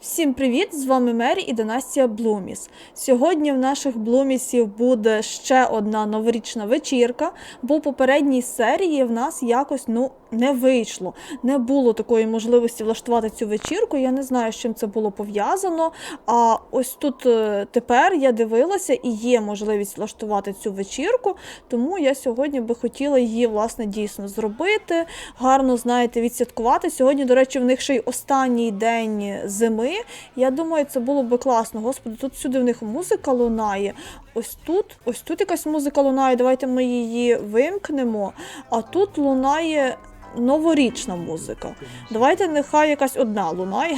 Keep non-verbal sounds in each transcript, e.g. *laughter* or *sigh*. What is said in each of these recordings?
Всім привіт! З вами Мері і Династія Блуміс. Сьогодні в наших Блумісів буде ще одна новорічна вечірка, бо в попередній серії в нас якось ну не вийшло. Не було такої можливості влаштувати цю вечірку. Я не знаю, з чим це було пов'язано. А ось тут е, тепер я дивилася і є можливість влаштувати цю вечірку, тому я сьогодні би хотіла її власне дійсно зробити. Гарно, знаєте, відсвяткувати. Сьогодні, до речі, в них ще й останній день зими. Я думаю, це було би класно. Господи, тут сюди в них музика лунає. Ось тут, ось тут якась музика лунає. Давайте ми її вимкнемо. А тут лунає. Новорічна музика. Давайте нехай якась одна лунає,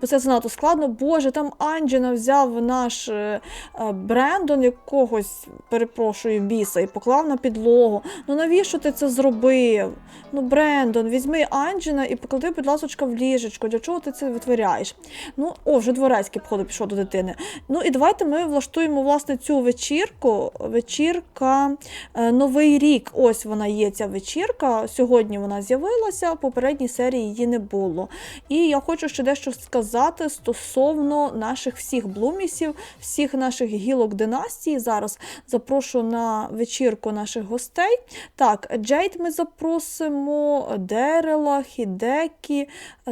бо це занадто складно. Боже, там Анджіна взяв наш е, е, Брендон якогось, перепрошую, біса і поклав на підлогу. Ну навіщо ти це зробив? Ну, Брендон, візьми Анджіна і поклади, будь ласочка, в ліжечко. Для чого ти це витворяєш? Ну, о, вже дворецький, походу, пішов до дитини. Ну і давайте ми влаштуємо власне цю вечірку. Вечірка е, Новий рік. Ось вона є, ця вечірка. Сьогодні вона з'явилася, в попередній серії її не було. І я хочу ще дещо сказати стосовно наших всіх блумісів, всіх наших гілок династії. Зараз запрошу на вечірку наших гостей. Так, Джейд ми запросимо, Дерела, Хідекі.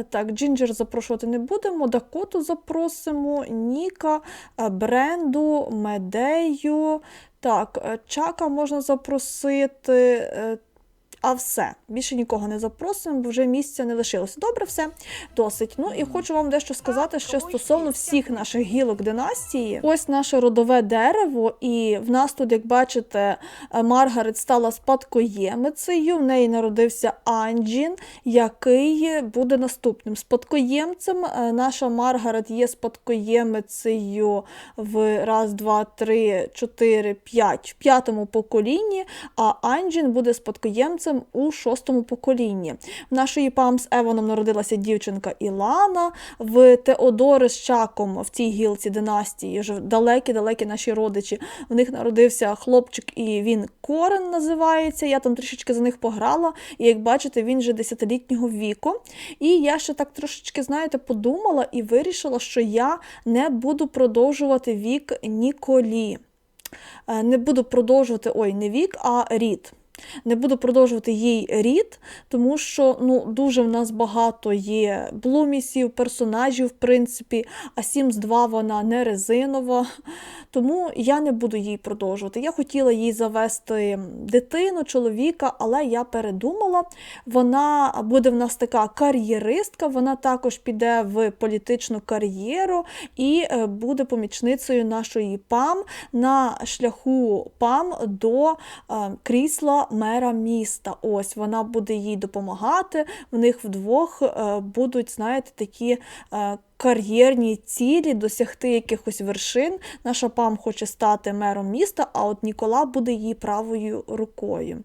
Так, Джинджер запрошувати не будемо. Дакоту запросимо, Ніка, Бренду, Медею. Так, е, Чака можна запросити. А все, більше нікого не запросимо, бо вже місця не лишилося. Добре, все досить. Ну і хочу вам дещо сказати ще стосовно всіх наших гілок династії. Ось наше родове дерево, і в нас тут, як бачите, е, Маргарет стала спадкоємицею. В неї народився Анджін, який буде наступним спадкоємцем. Е, Наша Маргарет є спадкоємицею в раз, два, три, чотири, п'ять, в п'ятому поколінні, а Анджін буде спадкоємцем у шостому поколінні. В нашої пам з Еваном народилася дівчинка Ілана, в Теодори з Чаком в цій гілці династії, вже далекі-далекі наші родичі. В них народився хлопчик, і він Корен називається. Я там трішечки за них пограла, і як бачите, він вже десятилітнього віку. І я ще так трошечки, знаєте, подумала і вирішила, що я не буду продовжувати вік Ніколі. Е, Не буду продовжувати ой, не вік, а рід. Не буду продовжувати їй рід, тому що ну, дуже в нас багато є блумісів, персонажів, в принципі, а Sims 2 вона не резинова. Тому я не буду їй продовжувати. Я хотіла їй завести дитину, чоловіка, але я передумала. Вона буде в нас така кар'єристка, вона також піде в політичну кар'єру і е, буде помічницею нашої ПАМ на шляху ПАМ до е, крісла мера міста. Ось вона буде їй допомагати. В них вдвох е, будуть, знаєте, такі. Кар'єрні цілі досягти якихось вершин. Наша пам хоче стати мером міста, а от Нікола буде її правою рукою.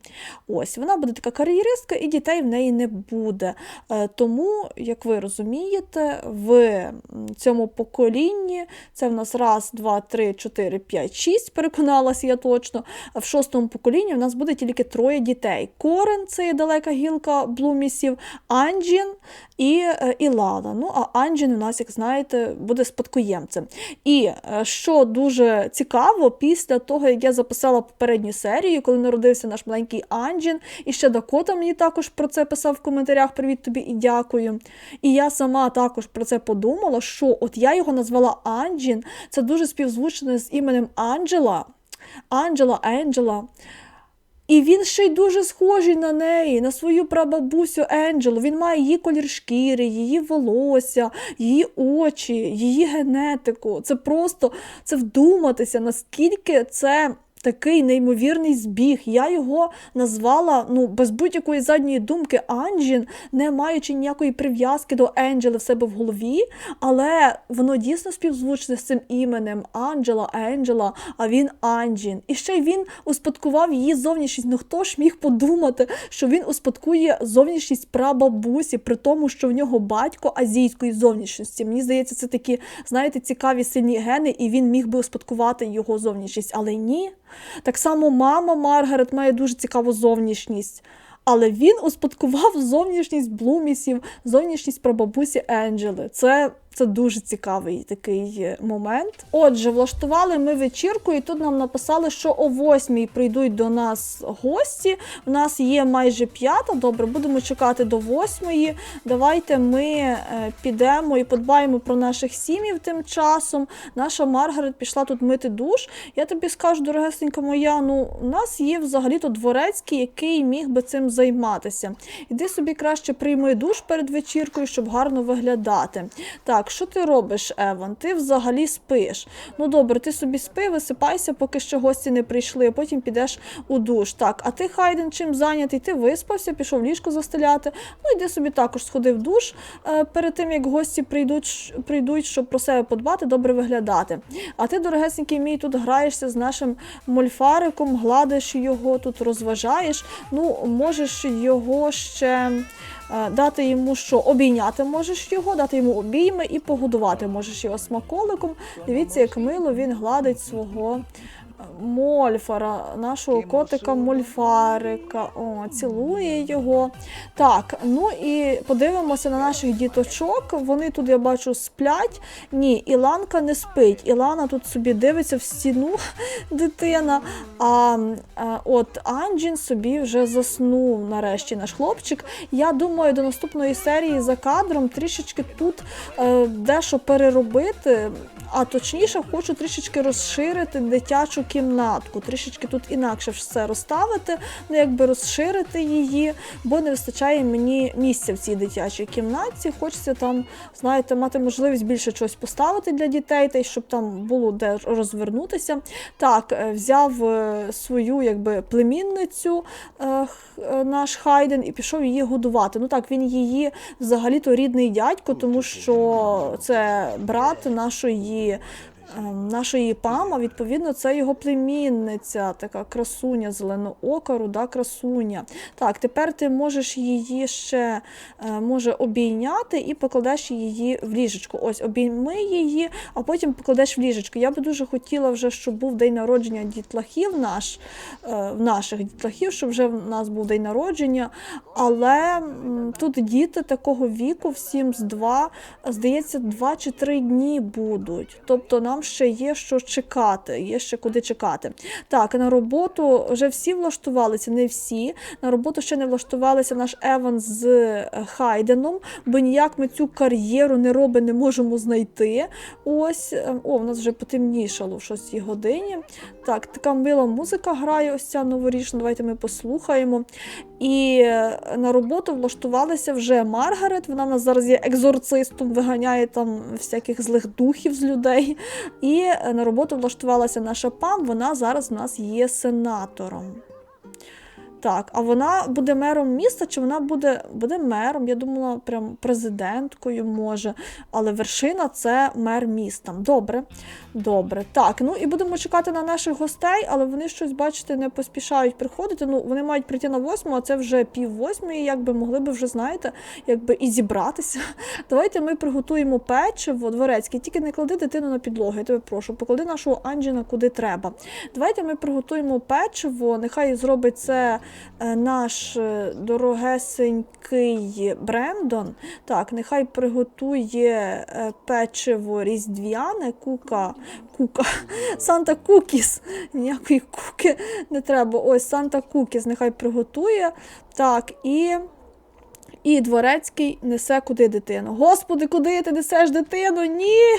Ось вона буде така кар'єристка, і дітей в неї не буде. Е, Тому, як ви розумієте, в цьому поколінні це в нас раз, два, три, чотири, п'ять, шість. Переконалася я точно. В шостому поколінні в нас буде тільки троє дітей. Корен це є далека гілка блумісів, Анджін і е, Ілана. Ну, а Анджін у нас, як знаєте, буде спадкоємцем. І е, що дуже цікаво, після того, як я записала попередню серію, коли народився наш маленький Анджін, і ще Дакота мені також про це писав в коментарях. Привіт тобі і дякую. І я сама також про це подумала, що от я його назвала Анджін, це дуже співзвучне з іменем Анджела. Анджела, Енджела. І він ще й дуже схожий на неї, на свою прабабусю Енджелу. Він має її колір шкіри, її волосся, її очі, її генетику. Це просто це вдуматися, наскільки це. Такий неймовірний збіг. Я його назвала ну, без будь-якої задньої думки Анджін, не маючи ніякої прив'язки до Енджели в себе в голові, але воно дійсно співзвучне з цим іменем Анджела, Енджела, а він Анджін. І ще й він успадкував її зовнішність. Ну хто ж міг подумати, що він успадкує зовнішність прабабусі, при тому, що в нього батько азійської зовнішності. Мені здається, це такі, знаєте, цікаві сильні гени, і він міг би успадкувати його зовнішність, але ні. Так само мама Маргарет має дуже цікаву зовнішність. Але він успадкував зовнішність Блумісів, зовнішність прабабусі Енджели. Це це дуже цікавий такий е, момент. Отже, влаштували ми вечірку, і тут нам написали, що о восьмій прийдуть до нас гості. У нас є майже п'ята. Добре, будемо чекати до восьмої. Давайте ми е, підемо і подбаємо про наших сім'їв тим часом. Наша Маргарет пішла тут мити душ. Я тобі скажу, дорогесенька моя, ну у нас є взагалі-то дворецький, який міг би цим займатися. Іди собі краще прийми душ перед вечіркою, щоб гарно виглядати. Так, що ти робиш, Еван? Ти взагалі спиш. Ну добре, ти собі спи, висипайся, поки ще гості не прийшли, а потім підеш у душ. Так, а ти, Хайден, чим зайнятий? Ти виспався, пішов ліжко застеляти. Ну, йди собі також сходи в душ е, перед тим, як гості прийдуть, прийдуть, щоб про себе подбати, добре виглядати. А ти, дорогесенький мій, тут граєшся з нашим мольфариком, гладиш його, тут розважаєш. Ну, можеш його ще. Е, Дати йому що обійняти можеш його, дати йому обійми і погодувати можеш його смаколиком. Дивіться, як мило він гладить свого мольфара, нашого котика мольфарика. О, цілує його. Так, ну і подивимося на наших діточок. Вони тут, я бачу, сплять. Ні, Іланка не спить. Ілана тут собі дивиться в стіну, *laughs* дитина. А, от Анджін собі вже заснув нарешті наш хлопчик. Я думаю, до наступної серії за кадром трішечки тут е, дещо переробити. А точніше, хочу трішечки розширити дитячу кімнатку, трішечки тут інакше все розставити, ну якби розширити її, бо не вистачає мені місця в цій дитячій кімнатці. Хочеться там, знаєте, мати можливість більше чогось поставити для дітей, та й щоб там було де розвернутися. Так, е, взяв е, свою якби племінницю е, наш Хайден і пішов її годувати. Ну так, він її взагалі-то рідний дядько, тому що це брат нашої. Ем, Нашої пама, відповідно, це його племінниця, така красуня, зеленоока, руда красуня. Так, тепер ти можеш її ще е, може обійняти і покладеш її в ліжечко. Ось обійми її, а потім покладеш в ліжечко. Я би дуже хотіла вже, щоб був день народження дітлахів наш, е, наших дітлахів, щоб вже в нас був день народження. Але тут діти такого віку, всім з два, здається, два чи три дні будуть. Тобто нам ще є що чекати, є ще куди чекати. Так, на роботу вже всі влаштувалися, не всі. На роботу ще не влаштувалися наш Еван з е, Хайденом, бо ніяк ми цю кар'єру не роби не можемо знайти. Ось, е, о, в нас вже потемнішало в 6 годині. Так, така мила музика грає, ось ця новорічна. Давайте ми послухаємо. І е, на роботу влаштувалася вже Маргарет. Вона нас зараз є екзорцистом, виганяє там всяких злих духів з людей. І е, на роботу влаштувалася наша пам. Вона зараз у нас є сенатором. Так, а вона буде мером міста, чи вона буде, буде мером? Я думала, прям президенткою може. Але вершина це мер міста. Добре, добре. Так, ну і будемо чекати на наших гостей, але вони щось, бачите, не поспішають приходити. Ну, вони мають прийти на восьму, а це вже пів восьмої, якби могли би вже, знаєте, якби і зібратися. *laughs* Давайте ми приготуємо печиво дворецьке, тільки не клади дитину на підлогу, я тебе прошу, поклади нашого Анджіна куди треба. Давайте ми приготуємо печиво, нехай зробить це наш е, дорогесенький Брендон. Так, нехай приготує е, печиво різдвяне, кука, кука, *laughs* Санта Кукіс. Ніякої куки не треба. Ось Санта Кукіс нехай приготує. Так, і. І дворецький несе куди дитину. Господи, куди ти несеш дитину? Ні.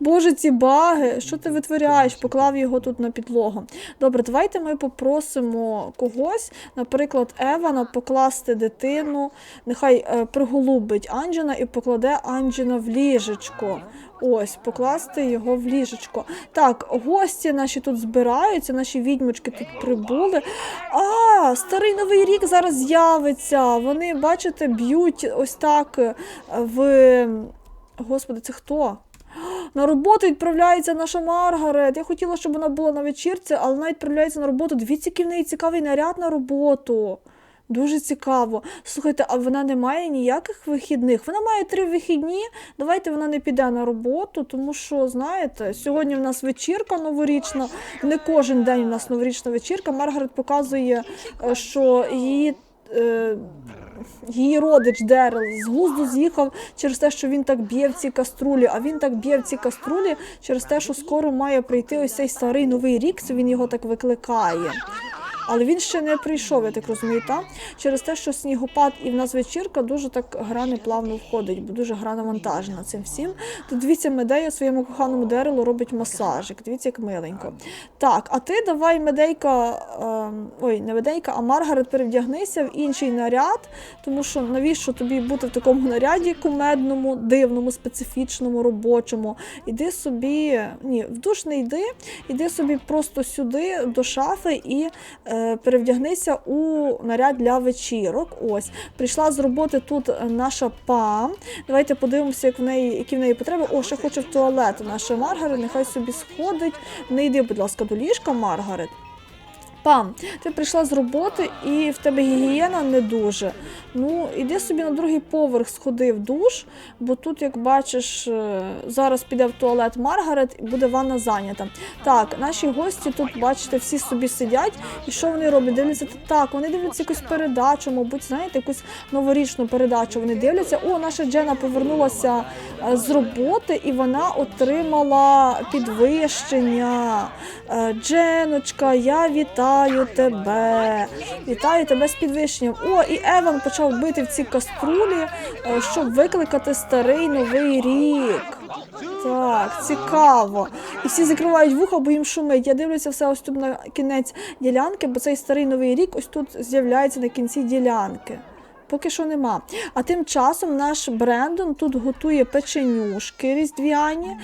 Боже, ці баги, що ти витворяєш? Поклав його тут на підлогу. Добре, давайте ми попросимо когось, наприклад, Евана, покласти дитину, нехай е, приголубить Анджена і покладе Анджена в ліжечко. Ось, покласти його в ліжечко. Так, гості наші тут збираються, наші відьмочки тут прибули. А, старий новий рік зараз з'явиться. Вони, бачите, б'ють ось так е, в. Господи, це хто? На роботу відправляється наша Маргарет. Я хотіла, щоб вона була на вечірці, але вона відправляється на роботу. Дивіться, який в неї цікавий наряд на роботу. Дуже цікаво. Слухайте, а вона не має ніяких вихідних. Вона має три вихідні. Давайте вона не піде на роботу, тому що, знаєте, сьогодні в нас вечірка новорічна. Не кожен день у нас новорічна вечірка. Маргарет показує, е, що її Е, Її родич Дерел з глузду з'їхав через те, що він так б'є в ці каструлі, а він так б'є в ці каструлі через те, що скоро має прийти ось цей старий новий рік, він його так викликає. Але він ще не прийшов, я так розумію, та? через те, що снігопад і в нас вечірка дуже так гра неплавно входить, бо дуже гра навантажена цим всім. То дивіться, Медея своєму коханому дерелу робить масажик. Дивіться, як миленько. Так, а ти давай медейка, е, ой, не медейка, а Маргарет перевдягнися в інший наряд, тому що навіщо тобі бути в такому наряді кумедному, дивному, специфічному, робочому. Іди собі, ні, в душ не йди, іди собі просто сюди до шафи і е, перевдягнися у наряд для вечірок. Ось прийшла з роботи тут наша пам. Давайте подивимося, як в неї, які в неї потреби. О, ще хоче в туалет. Наша Маргарет, нехай собі сходить. Не йди, будь ласка, до ліжка, Маргарет. Пам, ти прийшла з роботи і в тебе гігієна не дуже. Ну, іди собі на другий поверх, сходи в душ, бо тут, як бачиш, е, зараз піде в туалет Маргарет і буде ванна зайнята. Так, наші гості тут, бачите, всі собі сидять. І що вони роблять? Дивляться так, вони дивляться якусь передачу, мабуть, знаєте, якусь новорічну передачу. Вони дивляться. О, наша Джена повернулася е, з роботи і вона отримала підвищення. Е, Дженочка, я вітаю тебе. Вітаю тебе з підвищенням. О, і Еван почав бити в ці каструлі, е, щоб викликати старий новий рік. Так, цікаво. І всі закривають вуха, бо їм шумить. Я дивлюся все ось тут на кінець ділянки, бо цей старий новий рік ось тут з'являється на кінці ділянки. Поки що нема. А тим часом наш Брендон тут готує печенюшки різдвяні,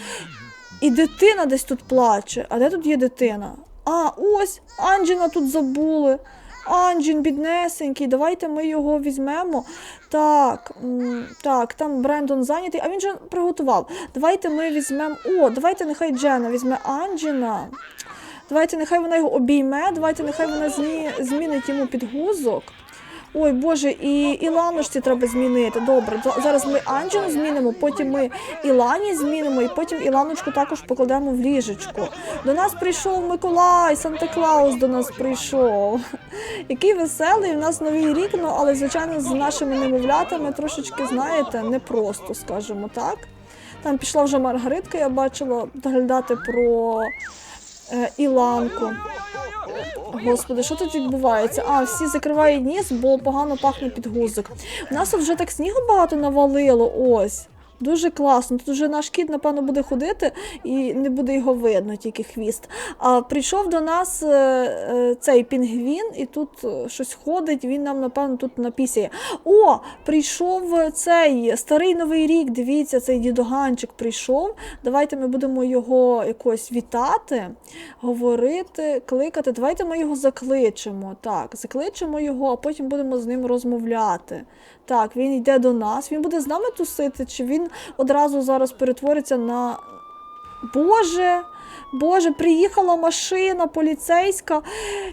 і дитина десь тут плаче. А де тут є дитина? А, ось Анджіна тут забули. Анджін, біднесенький, давайте ми його візьмемо. Так, так, там Брендон зайнятий, а він же приготував. Давайте ми візьмемо. О, давайте нехай Джена візьме Анджіна. Давайте нехай вона його обійме, давайте нехай вона змі... змінить йому підгузок. Ой, Боже, і Іланочці треба змінити. Добре, зараз ми Анджелу змінимо, потім ми Ілані змінимо, і потім Іланочку також покладемо в ліжечко. До нас прийшов Миколай, Санта Клаус до нас прийшов. Який веселий, у нас новий рік, ну але звичайно з нашими немовлятами трошечки, знаєте, непросто, скажімо так. Там пішла вже Маргаритка, я бачила доглядати про е, Іланку. Господи, що тут відбувається? А, всі закривають ніс, бо погано пахне підгузок. У нас вже так снігу багато навалило. Ось. Дуже класно. Тут вже наш кіт, напевно, буде ходити і не буде його видно, тільки хвіст. А прийшов до нас е, е, цей пінгвін, і тут е, щось ходить, він нам, напевно, тут напісяє. О, прийшов цей старий новий рік. Дивіться, цей дідоганчик прийшов. Давайте ми будемо його якось вітати, говорити, кликати. Давайте ми його закличемо. Так, закличемо його, а потім будемо з ним розмовляти. Так, він йде до нас. Він буде з нами тусити, чи він одразу зараз перетвориться на Боже. Боже, приїхала машина поліцейська,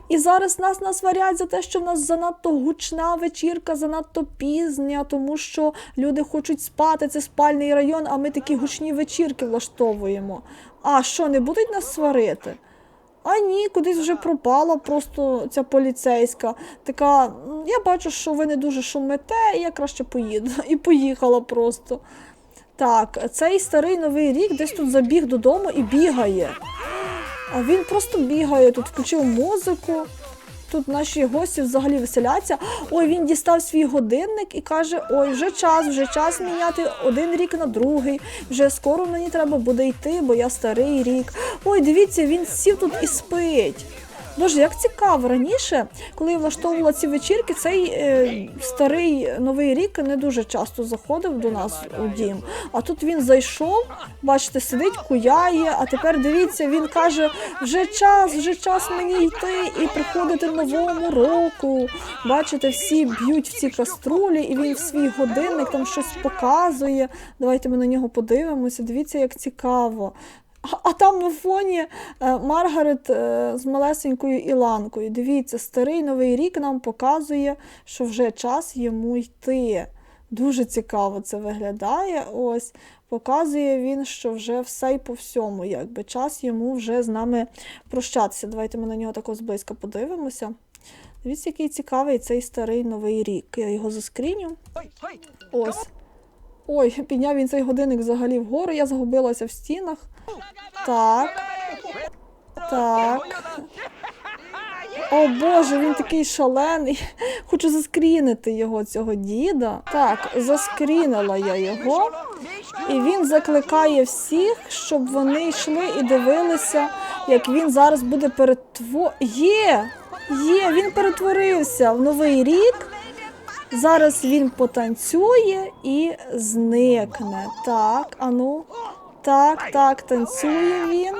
і зараз нас насварять за те, що в нас занадто гучна вечірка, занадто пізня, тому що люди хочуть спати, це спальний район, а ми такі гучні вечірки влаштовуємо. А що, не будуть нас сварити? А ні, кудись вже пропала просто ця поліцейська. Така, я бачу, що ви не дуже шумите, і я краще поїду. *laughs* І поїхала просто. Так, цей старий новий рік десь тут забіг додому і бігає. А він просто бігає, тут включив музику. Тут наші гості взагалі веселяться. Ой, він дістав свій годинник і каже: Ой, вже час, вже час міняти один рік на другий. Вже скоро мені треба буде йти, бо я старий рік. Ой, дивіться, він сів тут і спить. Боже, як цікаво, раніше, коли я влаштовувала ці вечірки, цей е, старий новий рік не дуже часто заходив до нас у дім. А тут він зайшов, бачите, сидить, куяє, а тепер дивіться, він каже: вже час, вже час мені йти і приходити новому року. Бачите, всі б'ють в ці каструлі, і він в свій годинник там щось показує. Давайте ми на нього подивимося. Дивіться, як цікаво. А, там на фоні е, Маргарет е, з малесенькою Іланкою. Дивіться, старий новий рік нам показує, що вже час йому йти. Дуже цікаво це виглядає. Ось показує він, що вже все й по всьому, якби час йому вже з нами прощатися. Давайте ми на нього також зблизька подивимося. Дивіться, який цікавий цей старий новий рік. Я його заскріню. Ось. Ой, підняв він цей годинник взагалі вгору, я загубилася в стінах. Так. Так. О Боже, він такий шалений. Хочу заскрінити його, цього діда. Так, заскрінила я його. І він закликає всіх, щоб вони йшли і дивилися, як він зараз буде перетво... Є! Є, він перетворився в новий рік. Зараз він потанцює і зникне. Так, ану. Так, так, танцює він.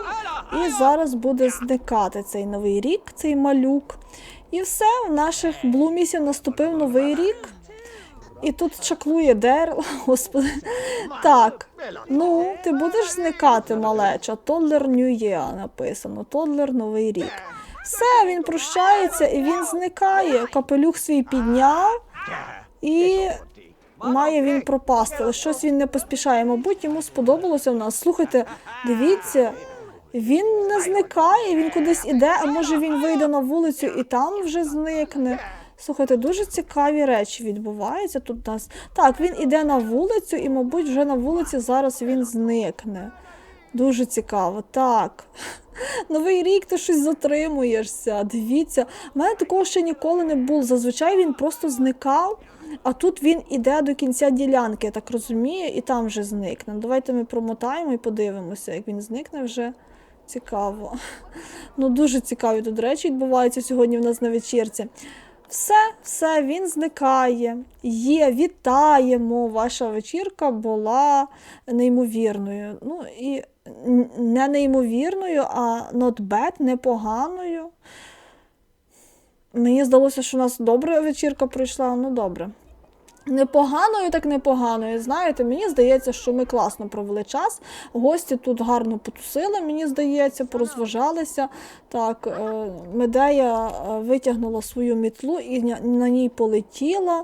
І зараз буде зникати цей новий рік, цей малюк. І все, в наших блумісів наступив новий рік. І тут чаклує Дерл, *laughs* господи. Так, ну, ти будеш зникати, малеча. Тодлер Нью написано. Тодлер Новий рік. Все, він прощається і він зникає. Капелюх свій підняв і має він пропасти. Але щось він не поспішає. Мабуть, йому сподобалося в нас. Слухайте, дивіться, він не зникає, він кудись іде, а може він вийде на вулицю і там вже зникне. Слухайте, дуже цікаві речі відбуваються тут у нас. Так, він іде на вулицю, і, мабуть, вже на вулиці зараз він зникне. Дуже цікаво. Так. Новий рік ти щось затримуєшся. Дивіться, в мене такого ще ніколи не було. Зазвичай він просто зникав, а тут він іде до кінця ділянки, я так розумію, і там вже зникне. Давайте ми промотаємо і подивимося, як він зникне вже. Цікаво. Ну, дуже цікаві тут речі відбуваються сьогодні в нас на вечірці. Все, все, він зникає. Є, вітаємо. Ваша вечірка була неймовірною. Ну і не неймовірною, а bad, непоганою. Мені здалося, що у нас добра вечірка пройшла. Ну, добре. Непоганою, так непоганою. Знаєте, мені здається, що ми класно провели час. Гості тут гарно потусили, мені здається, порозважалися. Так, е, Медея е, витягнула свою мітлу і на ній полетіла.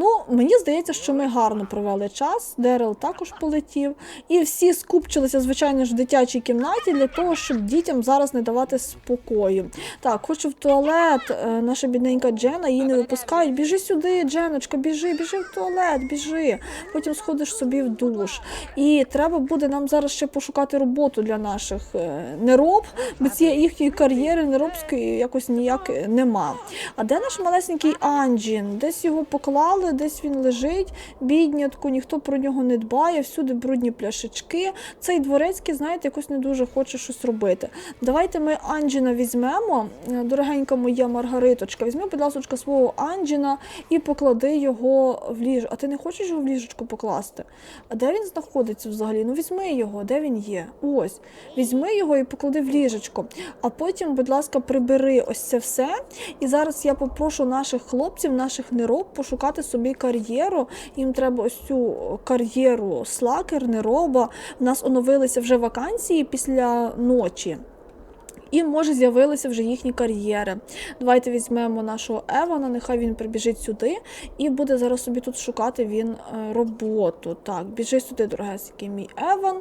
Ну, мені здається, що ми гарно провели час. Дерел також полетів. І всі скупчилися, звичайно ж, в дитячій кімнаті для того, щоб дітям зараз не давати спокою. Так, хочу в туалет. е, Наша бідненька Джена її не випускають. Біжи сюди, Дженочка, біжи, біжи в туалет, біжи. Потім сходиш собі в душ. І треба буде нам зараз ще пошукати роботу для наших е, нероб, бо цієї їхньої кар'єри неробської якось ніяк е, нема. А де наш малесенький Анджін? Десь його поклали, десь він лежить, біднятку, ніхто про нього не дбає, всюди брудні пляшечки. Цей дворецький, знаєте, якось не дуже хоче щось робити. Давайте ми Анджіна візьмемо. Е, Дорогенька моя Маргариточка, візьми, будь ласка, свого Анджіна і поклади його в ліж. А ти не хочеш його в ліжечку покласти? А де він знаходиться взагалі? Ну візьми його, де він є? Ось. Візьми його і поклади в ліжечко. А потім, будь ласка, прибери ось це все. І зараз я попрошу наших хлопців, наших нероб пошукати собі кар'єру. Їм треба ось цю кар'єру слакер, нероба. У нас оновилися вже вакансії після ночі. І може з'явилися вже їхні кар'єри. Давайте візьмемо нашого Евана, нехай він прибіжить сюди і буде зараз собі тут шукати він е, роботу. Так, біжи сюди, дорогесенький мій Еван.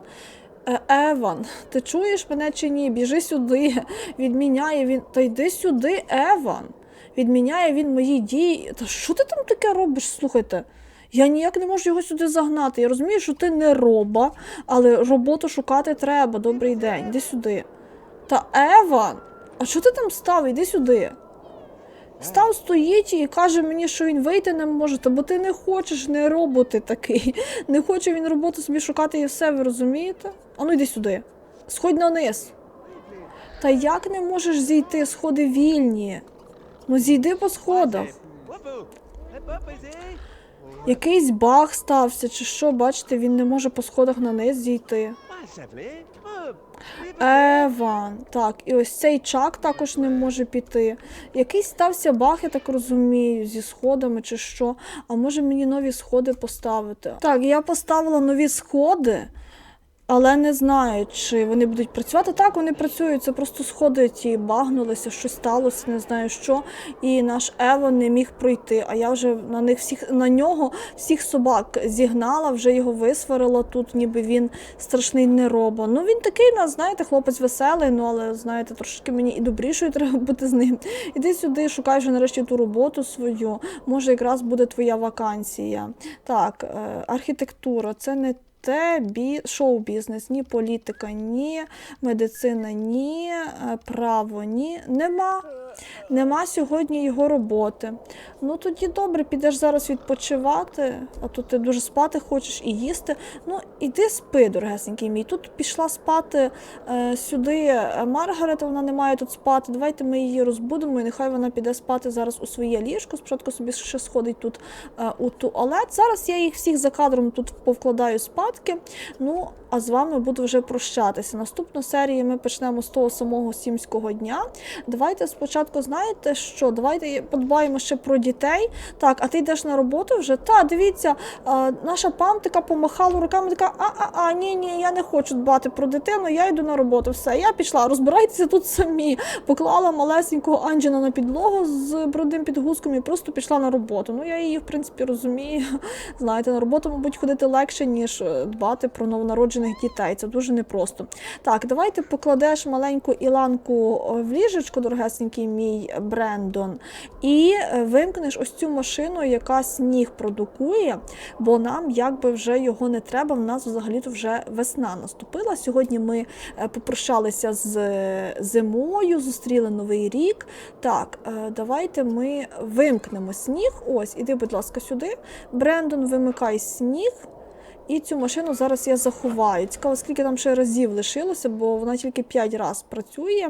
Е, Еван, ти чуєш мене чи ні? Біжи сюди. *laughs* Відміняє він. Та йди сюди, Еван. Відміняє він мої дії. Та що ти там таке робиш? Слухайте. Я ніяк не можу його сюди загнати. Я розумію, що ти не роба, але роботу шукати треба. Добрий день, іди сюди. Та Еван, а що ти там став? Іди сюди. Став стоїть і каже мені, що він вийти не може, бо ти не хочеш, не роботи такий. *laughs* Не хоче він роботу собі шукати і все, ви розумієте? Ану йди сюди. Сходь на низ. Та як не можеш зійти? Сходи вільні. Ну зійди по сходах. Якийсь баг стався, чи що, бачите, він не може по сходах на низ зійти. Еван, так, і ось цей чак також не може піти. Якийсь стався баг, я так розумію, зі сходами чи що. А може мені нові сходи поставити? Так, я поставила нові сходи. Але не знаю, чи вони будуть працювати. Так, вони працюють, це просто сходи ті багнулися, щось сталося, не знаю що. І наш Ево не міг пройти. А я вже на них всіх на нього всіх собак зігнала, вже його висварила тут, ніби він страшний неробо. Ну він такий, нас, знаєте, хлопець веселий, ну але знаєте, трошки мені і добрішою треба бути з ним. Іди сюди, шукай вже нарешті ту роботу свою. Може, якраз буде твоя вакансія. Так, е, архітектура це не те бі... шоу-бізнес, ні політика, ні медицина, ні е, право, ні. Нема. Нема сьогодні його роботи. Ну тоді добре, підеш зараз відпочивати, а то ти дуже спати хочеш і їсти. Ну, іди спи, дорогесенький мій. Тут пішла спати е, сюди Маргарет, вона не має тут спати. Давайте ми її розбудемо, і нехай вона піде спати зараз у своє ліжко. Спочатку собі ще сходить тут е, у туалет. Зараз я їх всіх за кадром тут повкладаю спадки. Ну, а з вами буду вже прощатися. Наступну серію ми почнемо з того самого сімського дня. Давайте спочатку, знаєте що? Давайте подбаємо ще про дітей. Так, а ти йдеш на роботу вже? Та, дивіться, наша памтика помахала руками, така, а-а-а, ні, ні, я не хочу дбати про дитину, я йду на роботу. Все, я пішла, розбирайтеся тут самі. Поклала малесенького Анджела на підлогу з брудним підгузком і просто пішла на роботу. Ну, я її, в принципі, розумію. *laughs* Знаєте, на роботу, мабуть, ходити легше, ніж е, дбати про новонароджених дітей. Це дуже непросто. Так, давайте покладеш маленьку Іланку е, в ліжечко, дорогесенький мій Брендон, і е, вимкнеш ось цю машину, яка сніг продукує, бо нам якби вже його не треба. В нас взагалі-то вже весна наступила. Сьогодні ми е, попрощалися з е, зимою, зустріли новий рік. Так, давайте ми вимкнемо сніг. Ось, іди, будь ласка, сюди. Брендон, вимикай сніг. І цю машину зараз я заховаю. Цікаво, скільки там ще разів лишилося, бо вона тільки 5 разів працює,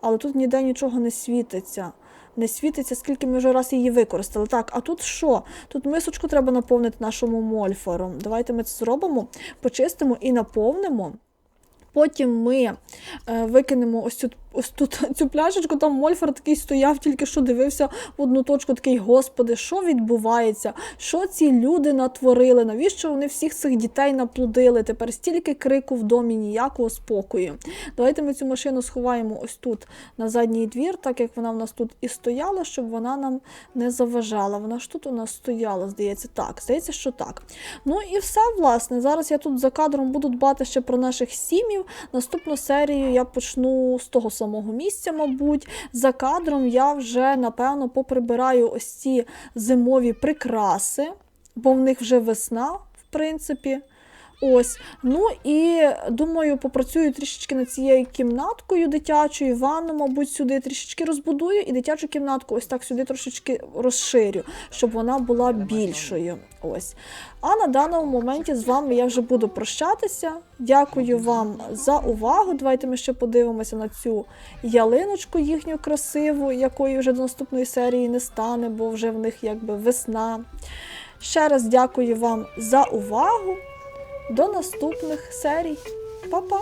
але тут ніде нічого не світиться. Не світиться, скільки ми вже раз її використали. Так, а тут що? Тут мисочку треба наповнити нашому мольфаром. Давайте ми це зробимо, почистимо і наповнимо. Потім ми е, викинемо ось цю, ось тут цю пляшечку. Там Мольфар такий стояв, тільки що дивився в одну точку, такий, господи, що відбувається? Що ці люди натворили? Навіщо вони всіх цих дітей наплодили? Тепер стільки крику в домі, ніякого спокою. Давайте ми цю машину сховаємо ось тут на задній двір, так як вона в нас тут і стояла, щоб вона нам не заважала. Вона ж тут у нас стояла, здається, так. Здається, що так. Ну і все, власне. Зараз я тут за кадром буду дбати ще про наших сім'їв. Наступну серію я почну з того самого місця, мабуть. За кадром я вже, напевно, поприбираю ось ці зимові прикраси, бо в них вже весна, в принципі. Ось, ну і думаю, попрацюю трішечки над цією кімнаткою дитячою, ванну, мабуть, сюди трішечки розбудую, і дитячу кімнатку ось так сюди трошечки розширю, щоб вона була більшою. Ось. А на даному моменті з вами я вже буду прощатися. Дякую вам за увагу. Давайте ми ще подивимося на цю ялиночку їхню красиву, якої вже до наступної серії не стане, бо вже в них якби весна. Ще раз дякую вам за увагу. До наступних серій. Па-па!